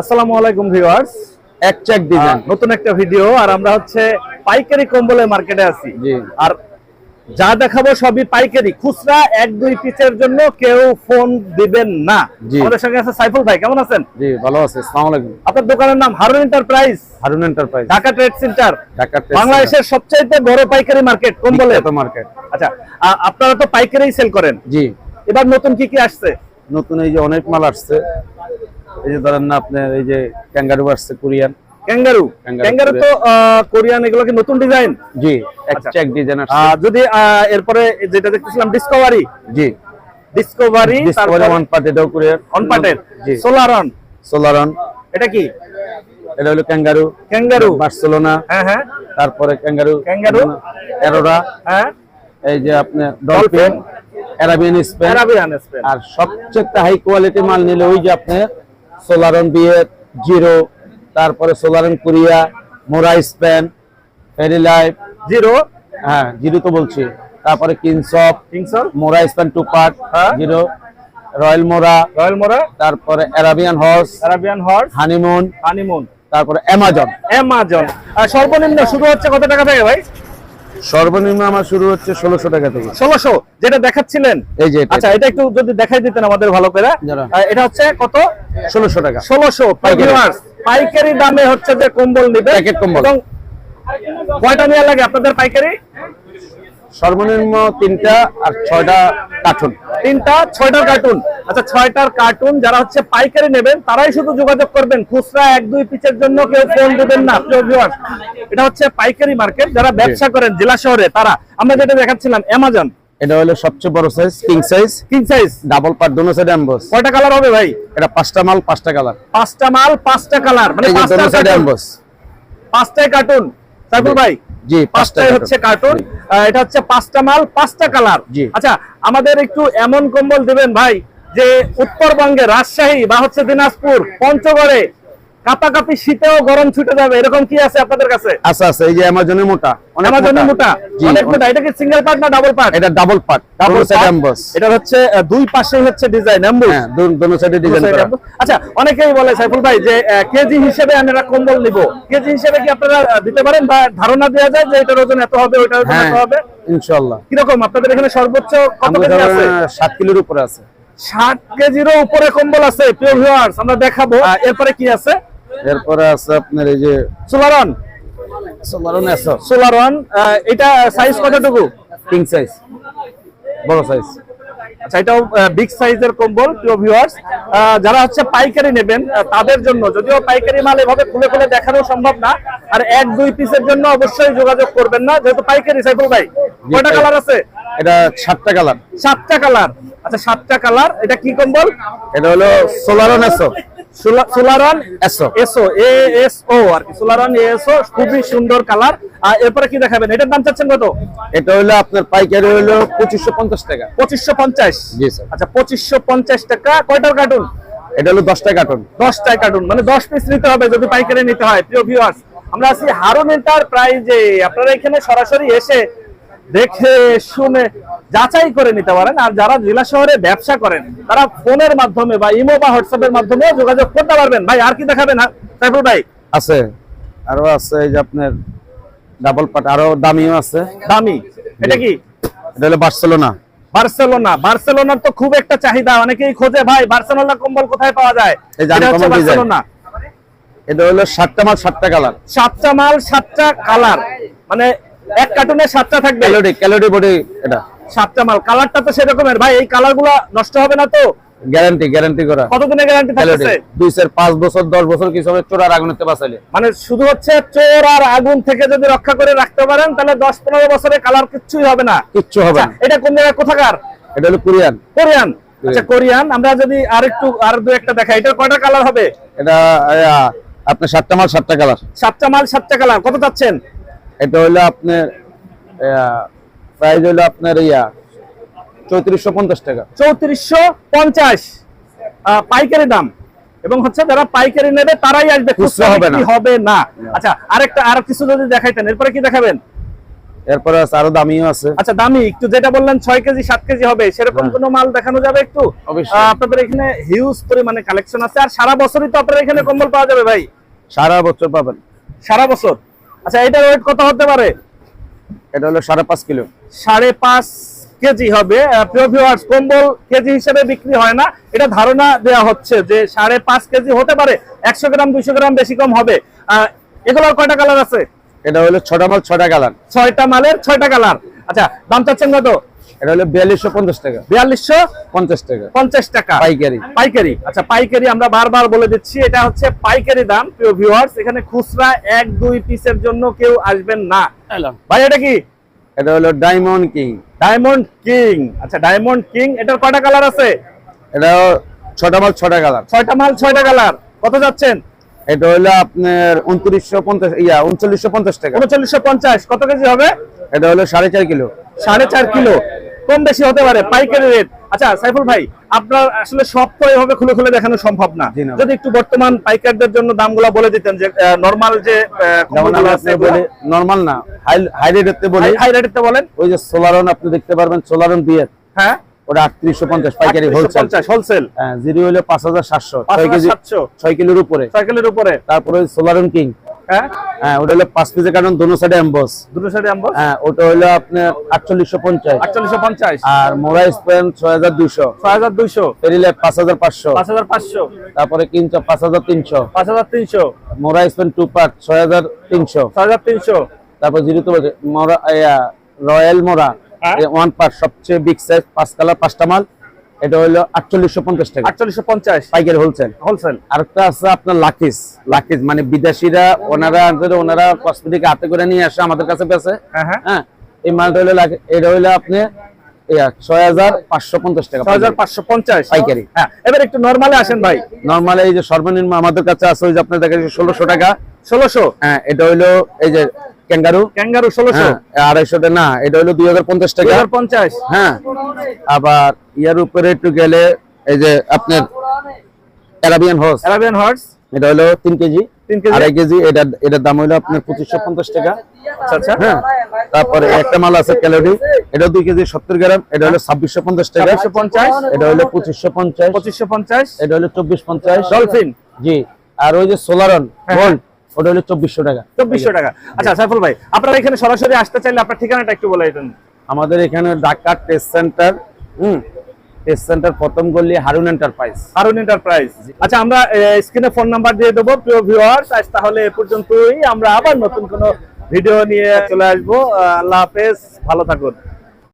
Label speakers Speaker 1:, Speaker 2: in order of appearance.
Speaker 1: আসসালামু আলাইকুম ভিউয়ার্স।
Speaker 2: এক চেক ডিজাইন
Speaker 1: নতুন একটা ভিডিও আর আমরা হচ্ছে পাইকারি কম্বলের মার্কেটে আছি। আর যা দেখাবো সবই পাইকারি। খুচরা এক দুই পিসের জন্য কেউ ফোন দিবেন না। আমাদের সঙ্গে আছে সাইফুল ভাই কেমন আছেন?
Speaker 2: জি ভালো আছে আসসালামু আলাইকুম।
Speaker 1: আপনার দোকানের নাম Harun enterprise
Speaker 2: Harun enterprise
Speaker 1: Dhaka trade centre
Speaker 2: Dhaka
Speaker 1: বাংলাদেশের সবচাইতে বড় পাইকারি মার্কেট কম্বলের।
Speaker 2: মার্কেট
Speaker 1: আচ্ছা আপনারা তো পাইকারি সেল করেন।
Speaker 2: জি।
Speaker 1: এবার নতুন কি কি আসছে?
Speaker 2: নতুন এই যে অনেক মাল আসছে। এই যে ধরেন না আপনার এই যে ক্যাঙ্গারু আসছে কোরিয়ান
Speaker 1: ক্যাঙ্গারু ক্যাঙ্গারু তো কোরিয়ান এগুলো কি নতুন ডিজাইন
Speaker 2: জি এক
Speaker 1: আচ্ছা।
Speaker 2: ডিজাইন আসছে
Speaker 1: যদি এরপরে যেটা দেখতেছিলাম ডিসকভারি
Speaker 2: জি।
Speaker 1: ডিসকভারি
Speaker 2: ডিসকভারি ওয়ান পার্ট এটাও কোরিয়ান
Speaker 1: অন পার্টের
Speaker 2: জি
Speaker 1: সোলারন
Speaker 2: সোলারন
Speaker 1: এটা কি?
Speaker 2: এটা হলো ক্যাঙ্গারু
Speaker 1: ক্যাঙ্গারু
Speaker 2: বার্সেলোনা
Speaker 1: হ্যাঁ হ্যাঁ।
Speaker 2: তারপরে ক্যাঙ্গারু
Speaker 1: Kangaroo।
Speaker 2: এরোরা
Speaker 1: হ্যাঁ।
Speaker 2: এই যে আপনার dolphin Arabian Spain
Speaker 1: Arabian Spain
Speaker 2: আর সবচেয়ে হাই কোয়ালিটি মাল নিলে ওই যে আপনার সোলারন বিয়ে জিরো তারপরে সোলারন কোরিয়া মোরা স্প্যান ফেরি লাইফ
Speaker 1: জিরো?
Speaker 2: হ্যাঁ জিরো তো বলছি। তারপরে কিংসপ
Speaker 1: কিংসল
Speaker 2: মোরা স্প্যান টু পার্ট
Speaker 1: হ্যাঁ।
Speaker 2: জিরো। রয়্যাল মোরা।
Speaker 1: রয়্যাল মোরা।
Speaker 2: তারপরে Arabian horse.
Speaker 1: Arabian horse.
Speaker 2: Honeymoon.
Speaker 1: Honeymoon.
Speaker 2: তারপরে অ্যামাজন।
Speaker 1: অ্যামাজন। সর্বনিম্ন শুরু হচ্ছে কত টাকা থেকে ভাই?
Speaker 2: সর্বনিম্ন আমার শুরু হচ্ছে ষোলোশো টাকা থেকে।
Speaker 1: ষোলোশো যেটা দেখাচ্ছিলেন?
Speaker 2: এই যে
Speaker 1: আচ্ছা এটা একটু যদি দেখাই দিতেন আমাদের ভালো করে। এটা হচ্ছে কত?
Speaker 2: ষোলোশো টাকা।
Speaker 1: ষোলোশো
Speaker 2: পাইকারি।
Speaker 1: পাইকারি। দামে হচ্ছে যে কম্বল নিবে।
Speaker 2: প্যাকেট কম্বল।
Speaker 1: কয়টা নেওয়া লাগে আপনাদের পাইকারি?
Speaker 2: সর্বনিম্ন তিনটা আর ছয়টা কার্টুন।
Speaker 1: তিনটা ছয়টার কার্টুন আচ্ছা ছয়টার কার্টুন যারা হচ্ছে পাইকারি নেবেন তারাই শুধু যোগাযোগ করবেন। খুচরা এক দুই পিসের জন্য কেউ ফোন দিবেন না এটা হচ্ছে পাইকারি মার্কেট যারা ব্যবসা করেন জেলা শহরে তারা। আমরা যেটা দেখাচ্ছিলাম অ্যামাজন
Speaker 2: এটা হলো সবচেয়ে বড় size king size
Speaker 1: king size
Speaker 2: double part দোনো সাইড এমবস
Speaker 1: কয়টা কালার হবে ভাই?
Speaker 2: এটা পাঁচটা মাল পাঁচটা কালার
Speaker 1: পাঁচটা মাল পাঁচটা কালার মানে পাঁচটা
Speaker 2: সাইড এমবস
Speaker 1: পাঁচটায় কার্টুন সাইফুল ভাই
Speaker 2: জি
Speaker 1: পাঁচটাই হচ্ছে কার্টুন এটা হচ্ছে পাঁচটা মাল পাঁচটা কালার।
Speaker 2: জি।
Speaker 1: আচ্ছা আমাদের একটু এমন কম্বল দিবেন ভাই যে উত্তরবঙ্গে রাজশাহী বা হচ্ছে দিনাজপুর পঞ্চগড়ে কাপাকাপি শীতেও গরম ছুটে যাবে। এরকম কি আছে আপনাদের কাছে?
Speaker 2: আচ্ছা আচ্ছা এই যে মোটা।
Speaker 1: মোটা। অনেক মোটা। এটা কি সিঙ্গেল পার্ট না ডাবল পার্ট
Speaker 2: এটা double part double side emboss
Speaker 1: এটা হচ্ছে দুই পাশেই হচ্ছে ডিজাইন এমবুস
Speaker 2: হ্যাঁ দোনো সাইডে ডিজাইন করা।
Speaker 1: আচ্ছা অনেকেই বলে সাইফুল ভাই যে কেজি হিসেবে আমরা কম্বল নিব। কেজি হিসেবে কি আপনারা দিতে পারেন বা ধারণা দেওয়া যায় যে এটার ওজন এত হবে ওটার ওজন
Speaker 2: হ্যাঁ
Speaker 1: এত হবে?
Speaker 2: ইনশাআল্লাহ।
Speaker 1: কীরকম? আপনাদের এখানে সর্বোচ্চ কত কেজি আছে?
Speaker 2: সাত কিলোর উপরে আছে।
Speaker 1: ষাট কেজিরও উপরে কম্বল আছে প্রিয় ভিউয়ার্স আমরা দেখাবো। এরপরে কি আছে?
Speaker 2: এরপরে আছে আপনার এই যে
Speaker 1: সোলারন
Speaker 2: সোলারন এসো
Speaker 1: সোলারন এটা সাইজ কতটুকু?
Speaker 2: কিং সাইজ বড় সাইজ
Speaker 1: আচ্ছা এটাও বিগ সাইজের কম্বল প্রিয় ভিউয়ার্স যারা হচ্ছে পাইকারি নেবেন তাদের জন্য যদিও পাইকারি মাল এভাবে খুলে খুলে দেখানো সম্ভব না আর এক দুই পিসের জন্য অবশ্যই যোগাযোগ করবেন না যেহেতু পাইকারি সাইফুল ভাই কয়টা কালার আছে?
Speaker 2: এটা সাতটা কালার
Speaker 1: সাতটা কালার আচ্ছা সাতটা কালার এটা কি কম্বল
Speaker 2: এটা হলো সোলারন এসো
Speaker 1: সোলারন এসও আর কি। সোলারন এসও খুবই সুন্দর কালার আর এরপরে কি দেখাবেন? এটার দাম চাচ্ছেন কত?
Speaker 2: এটা হলো আপনার পাইকারি হলো টাকা। জি স্যার।
Speaker 1: আচ্ছা টাকা। কয়টার কার্টুন
Speaker 2: এটা হলো দশটা কার্টুন
Speaker 1: দশটায় কার্টুন মানে দশ পিস নিতে হবে যদি পাইকারি নিতে হয়। প্রিয় ভিউয়ার্স আমরা আছি হারুন এন্টারপ্রাইজে আপনারা এখানে সরাসরি এসে দেখে শুনে যাচাই করে নিতে পারেন। আর যারা জেলা শহরে ব্যবসা করেন তারা ফোনের মাধ্যমে বা ইমো বা হোয়াটসঅ্যাপের মাধ্যমে যোগাযোগ করতে পারবেন। ভাই আর কি দেখাবেন হ্যাঁ? সাইফুল ভাই।
Speaker 2: আছে। আরও আছে এই যে আপনার ডাবল পাট আরও দামিও আছে।
Speaker 1: দামি। এটা কি?
Speaker 2: এটা হলো বার্সেলোনা।
Speaker 1: বার্সেলোনা। বার্সেলোনার তো খুব একটা চাহিদা। অনেকেই খোঁজে ভাই বার্সেলোনা কম্বল কোথায় পাওয়া যায়?
Speaker 2: এই uncommon design।
Speaker 1: বার্সেলোনা।
Speaker 2: এটা হলো সাতটা মাল সাতটা কালার।
Speaker 1: সাতটা মাল সাতটা কালার। মানে এক কার্টুনে সাতটা থাকবে।
Speaker 2: ক্যালোরি ক্যালোরি বডি এটা।
Speaker 1: সাতটা মাল। কালারটা তো সেরকমের। ভাই এই কালারগুলা নষ্ট হবে না তো?
Speaker 2: গ্যারান্টি গ্যারান্টি করা।
Speaker 1: কতদিনের গ্যারান্টি থাকতেছে?
Speaker 2: দুই চার পাঁচ বছর দশ বছর কিছু হবে চোরার আগুনেতে বাঁচাইলে।
Speaker 1: মানে শুধু হচ্ছে চোর আর আগুন থেকে যদি রক্ষা করে রাখতে পারেন তাহলে দশ পনেরো বছরে কালার কিচ্ছুই হবে না।
Speaker 2: কিচ্ছু হবে
Speaker 1: আচ্ছা,
Speaker 2: না
Speaker 1: এটা কোন জায়গায়? কোথাকার?
Speaker 2: এটা হলো কোরিয়ান।
Speaker 1: কোরিয়ান। আচ্ছা কোরিয়ান। আমরা যদি আর একটু আর দু একটা দেখাই। এটার কয়টা কালার হবে?
Speaker 2: এটা আহ, আপনার সাতটা মাল সাতটা কালার
Speaker 1: সাতটা মাল সাতটা কালার কত চাচ্ছেন?
Speaker 2: এটা হলো আপনার প্রাইস হলো আপনার ইয়া চৌত্রিশশো পঞ্চাশ টাকা।
Speaker 1: চৌত্রিশশো পঞ্চাশ পাইকারি দাম। এবং হচ্ছে যারা পাইকারি নেবে তারাই আসবে।
Speaker 2: খুচরা হবে না।
Speaker 1: হবে না। আচ্ছা আরেকটা আর কিছু যদি দেখাইতেন এরপরে কি দেখাবেন?
Speaker 2: এরপরে আরও দামিও আছে।
Speaker 1: আচ্ছা দামি একটু যেটা বললেন ছয় কেজি সাত কেজি হবে সেরকম
Speaker 2: হ্যাঁ।
Speaker 1: কোনো মাল দেখানো যাবে একটু। আপনাদের এখানে হিউজ পরিমাণে কালেকশন আছে। আর সারা বছরই তো আপনার এখানে কম্বল পাওয়া যাবে ভাই?
Speaker 2: সারা বছর পাবেন।
Speaker 1: সারা বছর? আচ্ছা এটার ওয়েট কত হতে পারে?
Speaker 2: এটা হলো সাড়ে পাঁচ কিলো।
Speaker 1: সাড়ে পাঁচ কেজি হবে। প্রিয় ভিউয়ার্স কম্বল কেজি হিসেবে বিক্রি হয় না। এটা ধারণা দেওয়া হচ্ছে যে সাড়ে পাঁচ কেজি হতে পারে। একশো গ্রাম দুইশো গ্রাম বেশি কম হবে। এগুলোর কয়টা কালার আছে?
Speaker 2: এটা হলো ছটা মাল ছটা কালার
Speaker 1: ছয়টা মালের ছয়টা কালার আচ্ছা দাম চাচ্ছেন কত?
Speaker 2: এটা হলো বিয়াল্লিশশো পঞ্চাশ টাকা।
Speaker 1: বিয়াল্লিশশো
Speaker 2: পঞ্চাশ টাকা।
Speaker 1: পঞ্চাশ টাকা।
Speaker 2: পাইকারি।
Speaker 1: পাইকারি। আচ্ছা পাইকারি আমরা বারবার বলে দিচ্ছি এটা হচ্ছে পাইকারি দাম প্রিয় ভিউয়ার্স এখানে খুচরা এক দুই পিসের জন্য কেউ আসবেন না। ভাই এটা কি?
Speaker 2: এটা হলো ডায়মন্ড কিং
Speaker 1: ডায়মন্ড কিং আচ্ছা ডায়মন্ড কিং এটার কয়টা কালার আছে?
Speaker 2: এটা ছটা মাল ছটা কালার
Speaker 1: ছয়টা মাল ছয়টা কালার কত যাচ্ছেন?
Speaker 2: এটা হলো আপনার উনত্রিশশো পঞ্চাশ ইয়া উনচল্লিশশো পঞ্চাশ টাকা।
Speaker 1: উনচল্লিশশো পঞ্চাশ। কত কেজি হবে?
Speaker 2: এটা হলো সাড়ে চার কিলো।
Speaker 1: সাড়ে চার কিলো। কম বেশি হতে পারে পাইকারি রেট আচ্ছা সাইফুল ভাই আপনার আসলে সব তো এভাবে খুলে খুলে দেখানো সম্ভব না। যদি একটু বর্তমান পাইকারদের জন্য দামগুলো বলে দিতেন যে নর্মাল যে
Speaker 2: নর্মাল না হাই রেটের বলি।
Speaker 1: হাই রেটে বলেন।
Speaker 2: ওই যে সোলারন আপনি দেখতে পারবেন সোলারন বিয়ের
Speaker 1: হ্যাঁ।
Speaker 2: ওটা আটত্রিশশো পঞ্চাশ পাইকারি হোলসেল
Speaker 1: হোলসেল
Speaker 2: হ্যাঁ জিরো হলো পাঁচ হাজার সাতশো
Speaker 1: পাঁচ
Speaker 2: ছয় কেজি ছয় কিলোর উপরে।
Speaker 1: উপরে।
Speaker 2: তারপরে সোলারন কিং
Speaker 1: হ্যাঁ?
Speaker 2: হ্যাঁ ওটা হলো পাঁচ পিসের কারণ দোনো সাইডে এম্বস
Speaker 1: দুটো সাইডে আম্বর
Speaker 2: হ্যাঁ ওটা হলো আপনার আটচল্লিশশো পঞ্চাশ।
Speaker 1: আটচল্লিশশো পঞ্চাশ।
Speaker 2: আর মোরা স্পেন ছয় হাজার দুইশো।
Speaker 1: ছয় হাজার দুইশো।
Speaker 2: ফেরিলে পাঁচ হাজার পাঁচশো।
Speaker 1: পাঁচ হাজার পাঁচশো।
Speaker 2: তারপরে কিনছো পাঁচ হাজার তিনশো।
Speaker 1: পাঁচ হাজার তিনশো।
Speaker 2: মোরা স্পেন টু পার্ট ছয় হাজার তিনশো।
Speaker 1: ছয় হাজার তিনশো।
Speaker 2: তারপর জিরো তো মোরা রয়্যাল মোরা। ওয়ান পার্ট সবচেয়ে বিগ সাইজ পাঁচ কালার পাঁচটা মাল। এটা হলো আটচল্লিশশো পঞ্চাশ টাকা।
Speaker 1: আটচল্লিশশো পঞ্চাশ।
Speaker 2: পাইকারি হোলসেল
Speaker 1: হোলসেল
Speaker 2: আরেকটা আছে আপনার লাকিস লাকিস মানে বিদেশিরা ওনারা ওনারা কসমেটিক হাতে করে নিয়ে আসে আমাদের কাছে পেছে
Speaker 1: হ্যাঁ হ্যাঁ।
Speaker 2: হ্যাঁ এই মালটা হলো এটা হলো আপনি ছয় হাজার পাঁচশো পঞ্চাশ টাকা
Speaker 1: ছয় হাজার পাঁচশো পঞ্চাশ।
Speaker 2: পাইকারি।
Speaker 1: হ্যাঁ এবার একটু নর্মালে আসেন ভাই।
Speaker 2: নর্মালি এই যে সর্বনিম্ন আমাদের কাছে আছে ওই যে আপনার দেখা ষোলোশো টাকা।
Speaker 1: ষোলোশো।
Speaker 2: হ্যাঁ এটা হইল এই যে ক্যাঙ্গারু?
Speaker 1: ক্যাঙ্গারু ষোলোশো।
Speaker 2: হ্যাঁ আড়াইশো না এটা হলো দুই হাজার পঞ্চাশ টাকা।
Speaker 1: পঞ্চাশ।
Speaker 2: হ্যাঁ আবার ইয়ার উপরে একটু গেলে এই যে আপনার অ্যারাবিয়ান হর্স
Speaker 1: অ্যারাবিয়ান হর্স
Speaker 2: এটা হলো তিন কেজি। আড়াই কেজি এটা এটার দাম হলো আপনার পঁচিশশো পঞ্চাশ টাকা।
Speaker 1: আচ্ছা আচ্ছা।
Speaker 2: হ্যাঁ তারপরে একটা মাল আছে ক্যালোরি এটা দুই কেজি সত্তর গ্রাম এটা হলো ছাব্বিশশো পঞ্চাশ টাকা।
Speaker 1: পঞ্চাশ।
Speaker 2: এটা হলো পঁচিশশো পঞ্চাশ।
Speaker 1: পঁচিশশো পঞ্চাশ।
Speaker 2: এটা হলো চব্বিশ পঞ্চাশ।
Speaker 1: ডলফিন
Speaker 2: জি আর ওই যে সোলারন। গোল্ড ওটা হলো চব্বিশশো টাকা।
Speaker 1: চব্বিশশো টাকা। আচ্ছা সাইফুল ভাই আপনারা এখানে সরাসরি আসতে চাইলে আপনার ঠিকানাটা একটু বলে দিতেন।
Speaker 2: আমাদের এখানে ঢাকা টেস্ট সেন্টার হুম টেস্ট সেন্টার প্রথম হারুন এন্টারপ্রাইজ
Speaker 1: হারুন এন্টারপ্রাইজ আচ্ছা আমরা স্ক্রিনে ফোন নাম্বার দিয়ে দেবো প্রিয় ভিউয়ার্স আজ তাহলে এ পর্যন্তই। আমরা আবার নতুন কোনো ভিডিও নিয়ে চলে আসব। আল্লাহ হাফেজ ভালো থাকুন।